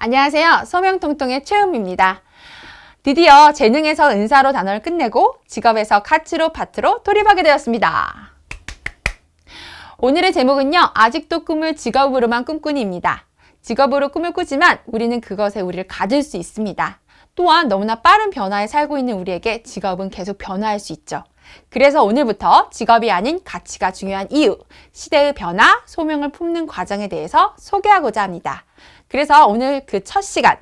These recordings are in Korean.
안녕하세요. 소명통통의 최음입니다. 드디어 재능에서 은사로 단어를 끝내고 직업에서 가치로 파트로 돌입하게 되었습니다. 오늘의 제목은요. 아직도 꿈을 직업으로만 꿈꾸니입니다. 직업으로 꿈을 꾸지만 우리는 그것에 우리를 가질 수 있습니다. 또한 너무나 빠른 변화에 살고 있는 우리에게 직업은 계속 변화할 수 있죠. 그래서 오늘부터 직업이 아닌 가치가 중요한 이유, 시대의 변화, 소명을 품는 과정에 대해서 소개하고자 합니다. 그래서 오늘 그 첫 시간,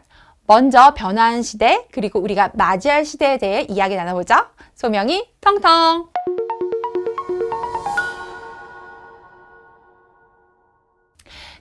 먼저 변화하는 시대, 그리고 우리가 맞이할 시대에 대해 이야기 나눠보죠. 소명이 텅텅!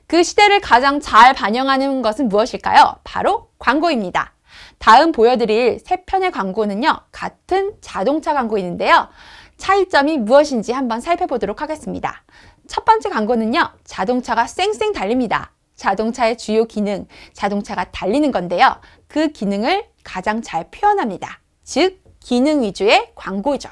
그 시대를 가장 잘 반영하는 것은 무엇일까요? 바로 광고입니다. 다음 보여드릴 세 편의 광고는요, 같은 자동차 광고인데요. 차이점이 무엇인지 한번 살펴보도록 하겠습니다. 첫 번째 광고는요, 자동차가 쌩쌩 달립니다. 자동차의 주요 기능, 자동차가 달리는 건데요. 그 기능을 가장 잘 표현합니다. 즉, 기능 위주의 광고죠.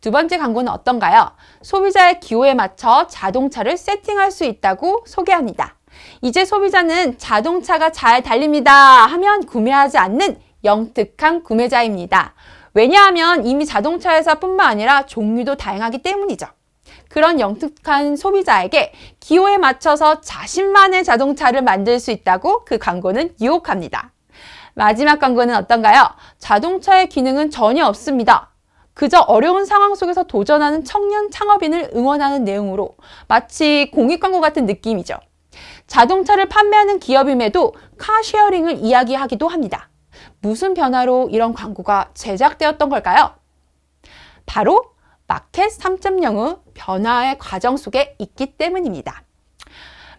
두 번째 광고는 어떤가요? 소비자의 기호에 맞춰 자동차를 세팅할 수 있다고 소개합니다. 이제 소비자는 자동차가 잘 달립니다 하면 구매하지 않는 영특한 구매자입니다. 왜냐하면 이미 자동차 회사뿐만 아니라 종류도 다양하기 때문이죠. 그런 영특한 소비자에게 기호에 맞춰서 자신만의 자동차를 만들 수 있다고 그 광고는 유혹합니다. 마지막 광고는 어떤가요? 자동차의 기능은 전혀 없습니다. 그저 어려운 상황 속에서 도전하는 청년 창업인을 응원하는 내용으로 마치 공익 광고 같은 느낌이죠. 자동차를 판매하는 기업임에도 카쉐어링을 이야기하기도 합니다. 무슨 변화로 이런 광고가 제작되었던 걸까요? 바로 마켓 3.0의 변화의 과정 속에 있기 때문입니다.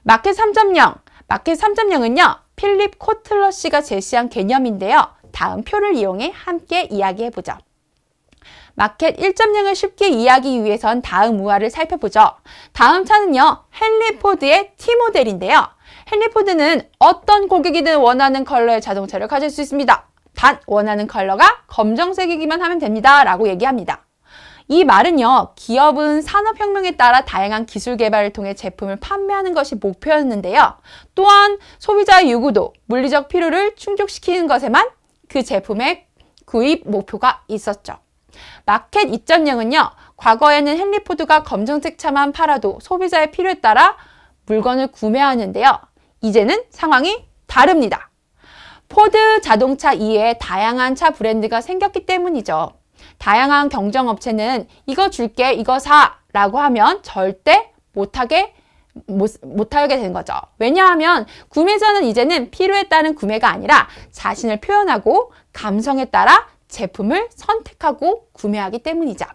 마켓 3.0, 마켓 3.0은요, 필립 코틀러 씨가 제시한 개념인데요. 다음 표를 이용해 함께 이야기해 보죠. 마켓 1.0을 쉽게 이해하기 위해선 다음 우화를 살펴보죠. 다음 차는요, 헨리 포드의 T 모델인데요. 헨리 포드는 어떤 고객이든 원하는 컬러의 자동차를 가질 수 있습니다. 단 원하는 컬러가 검정색이기만 하면 됩니다. 라고 얘기합니다. 이 말은요, 기업은 산업혁명에 따라 다양한 기술 개발을 통해 제품을 판매하는 것이 목표였는데요. 또한 소비자의 요구도, 물리적 필요를 충족시키는 것에만 그 제품의 구입 목표가 있었죠. 마켓 2.0은요, 과거에는 헨리 포드가 검정색 차만 팔아도 소비자의 필요에 따라 물건을 구매하는데요. 이제는 상황이 다릅니다. 포드 자동차 이외에 다양한 차 브랜드가 생겼기 때문이죠. 다양한 경쟁업체는 이거 줄게, 이거 사 라고 하면 절대 못하게 못, 못하게 되는 거죠. 왜냐하면 구매자는 이제는 필요에 따른 구매가 아니라 자신을 표현하고 감성에 따라 제품을 선택하고 구매하기 때문이죠.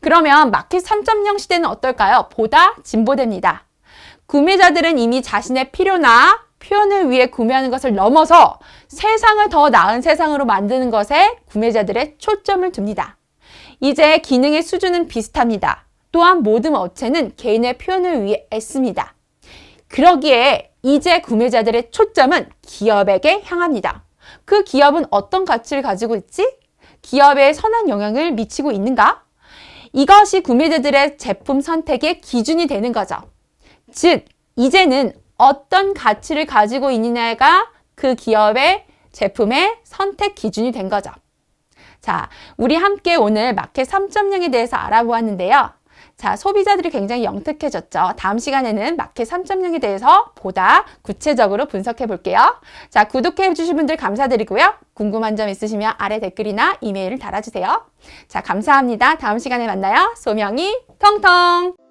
그러면 마켓 3.0 시대는 어떨까요? 보다 진보됩니다. 구매자들은 이미 자신의 필요나 표현을 위해 구매하는 것을 넘어서 세상을 더 나은 세상으로 만드는 것에 구매자들의 초점을 둡니다. 이제 기능의 수준은 비슷합니다. 또한 모든 업체는 개인의 표현을 위해 애씁니다. 그러기에 이제 구매자들의 초점은 기업에게 향합니다. 그 기업은 어떤 가치를 가지고 있지? 기업에 선한 영향을 미치고 있는가? 이것이 구매자들의 제품 선택의 기준이 되는 거죠. 즉, 이제는 어떤 가치를 가지고 있느냐가 그 기업의 제품의 선택 기준이 된 거죠. 자, 우리 함께 오늘 마켓 3.0에 대해서 알아보았는데요. 자, 소비자들이 굉장히 영특해졌죠. 다음 시간에는 마켓 3.0에 대해서 보다 구체적으로 분석해 볼게요. 자, 구독해 주신 분들 감사드리고요. 궁금한 점 있으시면 아래 댓글이나 이메일을 달아주세요. 자, 감사합니다. 다음 시간에 만나요. 소명이 통통!